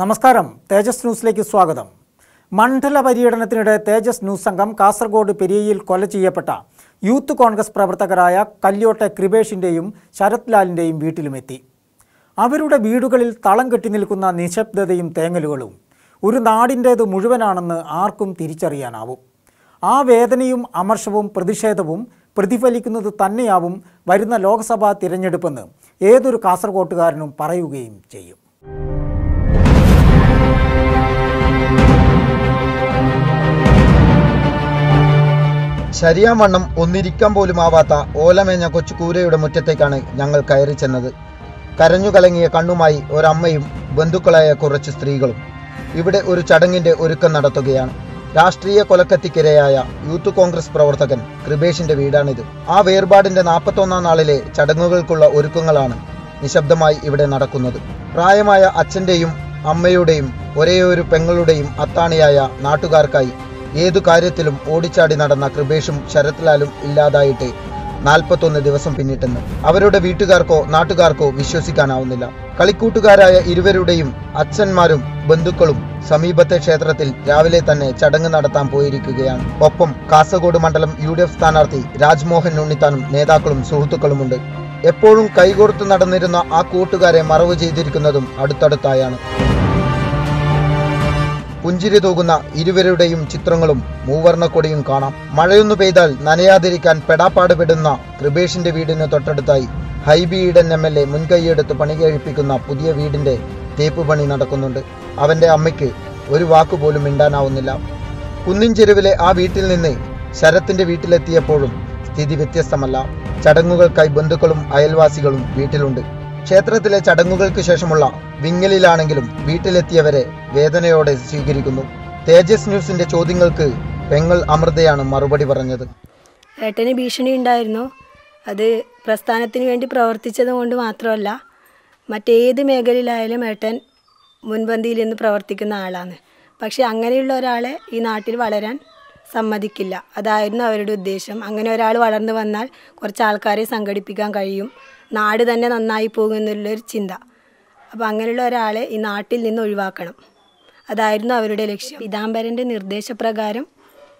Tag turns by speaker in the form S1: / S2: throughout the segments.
S1: നമസ്കാരം. തേജസ് ന്യൂസിലേക്ക് സ്വാഗതം. മണ്ഡല പര്യടനത്തിനിടെ തേജസ് ന്യൂസ് സംഘം കാസർഗോഡ് പെരിയയിൽ കൊല ചെയ്യപ്പെട്ട യൂത്ത് കോൺഗ്രസ് പ്രവർത്തകരായ കല്യോട്ടെ കൃപേഷിന്റെയും ശരത് ലാലിന്റെയും വീട്ടിലുമെത്തി. അവരുടെ വീടുകളിൽ തളം കെട്ടി നിൽക്കുന്ന നിശബ്ദതയും തേങ്ങലുകളും ഒരു നാടിന്റേത് മുഴുവനാണെന്ന് ആർക്കും തിരിച്ചറിയാനാവും. ആ വേദനയും അമർഷവും പ്രതിഷേധവും പ്രതിഫലിക്കുന്നത് തന്നെയാവും വരുന്ന ലോക്സഭാ തിരഞ്ഞെടുപ്പെന്ന് ഏതൊരു കാസർഗോട്ടുകാരനും പറയുകയും ചെയ്യും.
S2: ശരിയാവണ്ണം ഒന്നിരിക്കാൻ പോലും ആവാത്ത ഓലമേഞ്ഞ കൊച്ചു കൂരയുടെ മുറ്റത്തേക്കാണ് ഞങ്ങൾ കയറി ചെന്നത്. കരഞ്ഞു കലങ്ങിയ കണ്ണുമായി ഒരമ്മയും ബന്ധുക്കളായ കുറച്ച് സ്ത്രീകളും ഇവിടെ ഒരു ചടങ്ങിന്റെ ഒരുക്കം നടത്തുകയാണ്. രാഷ്ട്രീയ കൊലക്കത്തിക്കിരയായ യൂത്ത് കോൺഗ്രസ് പ്രവർത്തകൻ കൃപേഷിന്റെ വീടാണിത്. ആ വേർപാടിന്റെ നാൽപ്പത്തൊന്നാം നാളിലെ ചടങ്ങുകൾക്കുള്ള ഒരുക്കങ്ങളാണ് നിശബ്ദമായി ഇവിടെ നടക്കുന്നത്. പ്രായമായ അച്ഛന്റെയും അമ്മയുടെയും ഒരേയൊരു പെങ്ങളുടെയും അത്താണിയായ നാട്ടുകാർക്കായി ഏതു കാര്യത്തിലും ഓടിച്ചാടി നടന്ന കൃപേഷും ശരത്ലാലും ഇല്ലാതായിട്ട് നാൽപ്പത്തൊന്ന് ദിവസം പിന്നിട്ടെന്ന്. അവരുടെ വീട്ടുകാർക്കോ നാട്ടുകാർക്കോ വിശ്വസിക്കാനാവുന്നില്ല. കളിക്കൂട്ടുകാരായ ഇരുവരുടെയും അച്ഛന്മാരും ബന്ധുക്കളും സമീപത്തെ ക്ഷേത്രത്തിൽ രാവിലെ തന്നെ ചടങ്ങ് നടത്താൻ പോയിരിക്കുകയാണ്. ഒപ്പം കാസർഗോഡ് മണ്ഡലം യു ഡി എഫ് സ്ഥാനാർത്ഥി രാജ്മോഹൻ ഉണ്ണിത്താനും നേതാക്കളും സുഹൃത്തുക്കളുമുണ്ട്. എപ്പോഴും കൈകോർത്ത് നടന്നിരുന്ന ആ കൂട്ടുകാരെ മറവ് ചെയ്തിരിക്കുന്നതും അടുത്തടുത്തായാണ്. പുഞ്ചിരി തൂകുന്ന ഇരുവരുടെയും ചിത്രങ്ങളും മൂവർണക്കൊടിയും കാണാം. മഴയൊന്നു പെയ്താൽ നനയാതിരിക്കാൻ പെടാപ്പാട് പെടുന്ന കൃപേഷിന്റെ വീടിന് തൊട്ടടുത്തായി Hibi Eden M L A മുൻകൈയെടുത്ത് പണി കഴിപ്പിക്കുന്ന പുതിയ വീടിന്റെ തേപ്പ് പണി നടക്കുന്നുണ്ട്. അവന്റെ അമ്മയ്ക്ക് ഒരു വാക്കുപോലും മിണ്ടാനാവുന്നില്ല. കുന്നിൻ ചെരുവിലെ ആ വീട്ടിൽ നിന്ന് ശരത്തിന്റെ വീട്ടിലെത്തിയപ്പോഴും സ്ഥിതി വ്യത്യസ്തമല്ല. ചടങ്ങുകൾക്കായി ബന്ധുക്കളും അയൽവാസികളും വീട്ടിലുണ്ട്. ക്ഷേത്രത്തിലെ ചടങ്ങുകൾക്ക് ശേഷമുള്ള വിങ്ങലിലാണെങ്കിലും വീട്ടിലെത്തിയവരെ വേദനയോടെ സ്വീകരിക്കുന്നു. തേജസ് ന്യൂസിന്റെ ചോദ്യങ്ങൾക്ക് പെങ്ങൾ അമൃതയാണ് മറുപടി പറഞ്ഞത്.
S3: ഏട്ടന് ഭീഷണി ഉണ്ടായിരുന്നു. അത് പ്രസ്ഥാനത്തിന് വേണ്ടി പ്രവർത്തിച്ചത് കൊണ്ട് മാത്രമല്ല മറ്റേത് മേഖലയിലായാലും ഏട്ടൻ മുൻപന്തിയിൽ നിന്ന് പ്രവർത്തിക്കുന്ന ആളാണ്. പക്ഷെ അങ്ങനെയുള്ള ഒരാളെ ഈ നാട്ടിൽ വളരാൻ സമ്മതിക്കില്ല. അതായിരുന്നു അവരുടെ ഉദ്ദേശം. അങ്ങനെ ഒരാൾ വളർന്നു വന്നാൽ കുറച്ച് ആൾക്കാരെ സംഘടിപ്പിക്കാൻ കഴിയും. നാട് തന്നെ നന്നായി പോകുമെന്നുള്ളൊരു ചിന്ത. അപ്പോൾ അങ്ങനെയുള്ള ഒരാളെ ഈ നാട്ടിൽ നിന്ന് ഒഴിവാക്കണം. അതായിരുന്നു അവരുടെ ലക്ഷ്യം. പീതാംബരന്റെ നിർദ്ദേശപ്രകാരം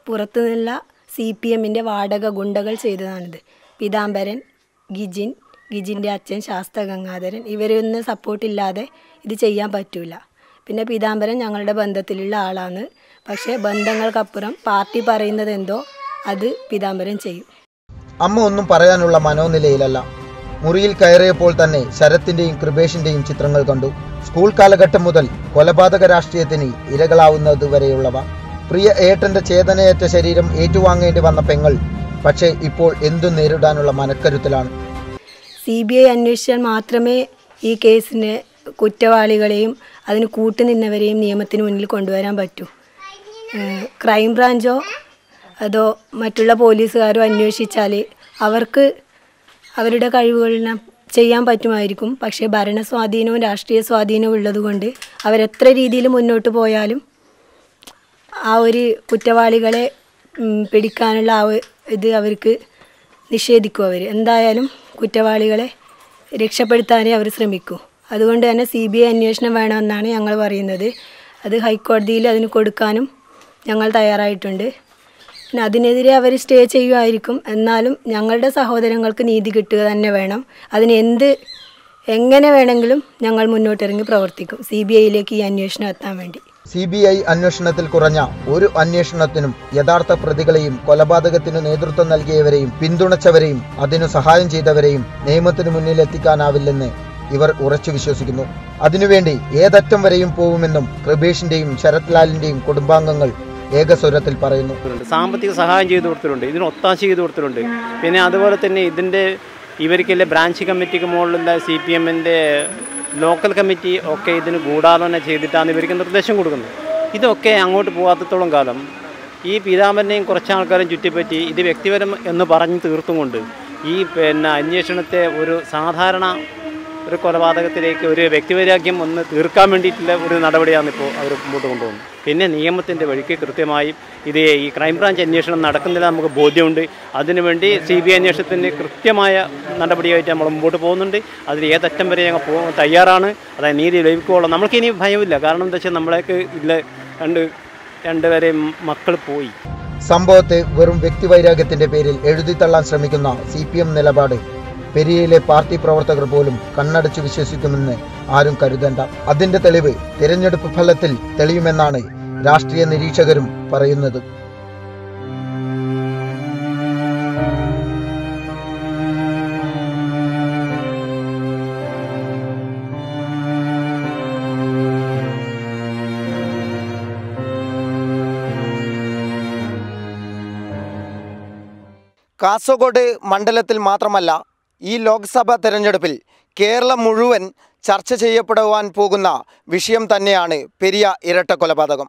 S3: പുറത്തുനിന്നുള്ള സി പി എമ്മിന്റെ വാടക ഗുണ്ടകൾ ചെയ്തതാണിത്. പീതാംബരൻ ഗിജിൻ ഗിജിന്റെ അച്ഛൻ ശാസ്ത്ര ഗംഗാധരൻ ഇവരൊന്നും സപ്പോർട്ടില്ലാതെ ഇത് ചെയ്യാൻ പറ്റില്ല പിന്നെ പീതാംബരൻ ഞങ്ങളുടെ ബന്ധത്തിലുള്ള ആളാണ്. പക്ഷേ ബന്ധങ്ങൾക്കപ്പുറം പാർട്ടി പറയുന്നത് എന്തോ അത് പീതാംബരൻ ചെയ്യും.
S2: അമ്മ ഒന്നും പറയാനുള്ള മനോനിലയിലല്ല. മുറിയിൽ കയറിയപ്പോൾ തന്നെ ശരത്തിന്റെയും കൃപേഷിന്റെയും ചിത്രങ്ങൾ കണ്ടു. സ്കൂൾ കാലഘട്ടം മുതൽ കൊലപാതക രാഷ്ട്രീയത്തിന് ഇരകളാവുന്നതുവരെയുള്ളവ. പ്രിയ ഏട്ടന്റെ ചേതനയേറ്റ ശരീരം ഏറ്റുവാങ്ങേണ്ടി വന്ന പെങ്ങൾ പക്ഷേ ഇപ്പോൾ എന്തു നേരിടാനുള്ള മനക്കരുത്തിലാണ്.
S3: സി ബി ഐ അന്വേഷിച്ചാൽ മാത്രമേ ഈ കേസിന് കുറ്റവാളികളെയും അതിന് കൂട്ടുനിന്നവരെയും നിയമത്തിന് മുന്നിൽ കൊണ്ടുവരാൻ പറ്റൂ. ക്രൈം ബ്രാഞ്ചോ അതോ മറ്റുള്ള പോലീസുകാരോ അന്വേഷിച്ചാൽ അവർക്ക് അവരുടെ കഴിവുകളിനെ ചെയ്യാൻ പറ്റുമായിരിക്കും. പക്ഷേ ഭരണ സ്വാധീനവും രാഷ്ട്രീയ സ്വാധീനവും ഉള്ളതുകൊണ്ട് അവരെത്ര രീതിയിൽ മുന്നോട്ട് പോയാലും ആ ഒരു കുറ്റവാളികളെ പിടിക്കാനുള്ള ആ ഇത് അവർക്ക് നിഷേധിക്കും അവർ എന്തായാലും കുറ്റവാളികളെ രക്ഷപ്പെടുത്താനേ അവർ ശ്രമിക്കൂ. അതുകൊണ്ട് തന്നെ സി ബി ഐ അന്വേഷണം വേണമെന്നാണ് ഞങ്ങൾ പറയുന്നത്. അത് ഹൈക്കോടതിയിൽ അതിന് കൊടുക്കാനും ഞങ്ങൾ തയ്യാറായിട്ടുണ്ട്. പിന്നെ അതിനെതിരെ അവർ സ്റ്റേ ചെയ്യുമായിരിക്കും എന്നാലും ഞങ്ങളുടെ സഹോദരങ്ങൾക്ക് നീതി കിട്ടുക തന്നെ വേണം. അതിന് എന്ത് എങ്ങനെ വേണമെങ്കിലും ഞങ്ങൾ മുന്നോട്ടിറങ്ങി പ്രവർത്തിക്കും. സി ബി ഐയിലേക്ക് ഈ അന്വേഷണം എത്താൻ വേണ്ടി.
S2: സി ബി ഐ അന്വേഷണത്തിൽ കുറഞ്ഞ ഒരു അന്വേഷണത്തിനും യഥാർത്ഥ പ്രതികളെയും കൊലപാതകത്തിന് നേതൃത്വം നൽകിയവരെയും പിന്തുണച്ചവരെയും അതിനു സഹായം ചെയ്തവരെയും നിയമത്തിനു മുന്നിൽ എത്തിക്കാനാവില്ലെന്ന് ഇവർ ഉറച്ചു വിശ്വസിക്കുന്നു. അതിനുവേണ്ടി ഏതറ്റം വരെയും പോവുമെന്നും കൃപേഷിന്റെയും ശരത് ലാലിന്റെയും കുടുംബാംഗങ്ങൾ ഏകസ്വരത്തിൽ പറയുന്നു.
S4: സാമ്പത്തിക സഹായം ചെയ്തു കൊടുത്തിട്ടുണ്ട്. ഇതിന് ഒത്താശ ചെയ്തു കൊടുത്തിട്ടുണ്ട്. പിന്നെ അതുപോലെ തന്നെ ഇതിന്റെ ഇവർക്കല്ലേ ബ്രാഞ്ച് കമ്മിറ്റിക്ക് മുകളിലുള്ള സി പി എമ്മിന്റെ ലോക്കൽ കമ്മിറ്റി ഒക്കെ ഇതിന് ഗൂഢാലോചന ചെയ്തിട്ടാണ് ഇവർക്ക് നിർദ്ദേശം കൊടുക്കുന്നത്. ഇതൊക്കെ അങ്ങോട്ട് പോകാത്തത്തോളം കാലം ഈ പീതാംബരനെയും കുറച്ച് ആൾക്കാരും ചുറ്റിപ്പറ്റി ഇത് വ്യക്തിപരം എന്ന് പറഞ്ഞ് തീർത്തും കൊണ്ട് ഈ പിന്നെ അന്വേഷണത്തെ ഒരു സാധാരണ ഒരു കൊലപാതകത്തിലേക്ക് ഒരു വ്യക്തിവൈരാഗ്യം ഒന്ന് തീർക്കാൻ വേണ്ടിയിട്ടുള്ള ഒരു നടപടിയാണ് ഇപ്പോൾ അവർ മുമ്പോട്ട് കൊണ്ടുപോകുന്നത്. പിന്നെ നിയമത്തിന്റെ വഴിക്ക് കൃത്യമായും ഇത് ഈ ക്രൈംബ്രാഞ്ച് അന്വേഷണം നടക്കുന്നില്ല നമുക്ക് ബോധ്യമുണ്ട്. അതിനുവേണ്ടി സി ബി ഐ അന്വേഷണത്തിന് കൃത്യമായ നടപടിയായിട്ട് നമ്മൾ മുമ്പോട്ട് പോകുന്നുണ്ട്. അതിൽ ഏതറ്റം വരെ ഞങ്ങൾ പോകാൻ തയ്യാറാണ്. അതായത് നീതി ലഭിക്കുകയുള്ളൂ നമ്മൾക്ക് ഇനി ഭയമില്ല. കാരണം എന്താ വെച്ചാൽ നമ്മളേക്ക് ഇല്ല. രണ്ട് രണ്ടുപേരെയും മക്കൾ പോയി.
S2: സംഭവത്തെ വെറും വ്യക്തിവൈരാഗ്യത്തിന്റെ പേരിൽ എഴുതിത്തള്ളാൻ ശ്രമിക്കുന്ന സി പി എം നിലപാട് പെരിയയിലെ പാർട്ടി പ്രവർത്തകർ പോലും കണ്ണടച്ച് വിശ്വസിക്കുമെന്ന് ആരും കരുതേണ്ട. അതിന്റെ തെളിവ് തിരഞ്ഞെടുപ്പ് ഫലത്തിൽ തെളിയുമെന്നാണ് രാഷ്ട്രീയ നിരീക്ഷകരും പറയുന്നത്. കാസർഗോഡ് മണ്ഡലത്തിൽ മാത്രമല്ല ഈ ലോക്സഭാ തെരഞ്ഞെടുപ്പിൽ കേരളം മുഴുവൻ ചർച്ച ചെയ്യപ്പെടുവാൻ പോകുന്ന വിഷയം തന്നെയാണ് പെരിയ ഇരട്ട കൊലപാതകം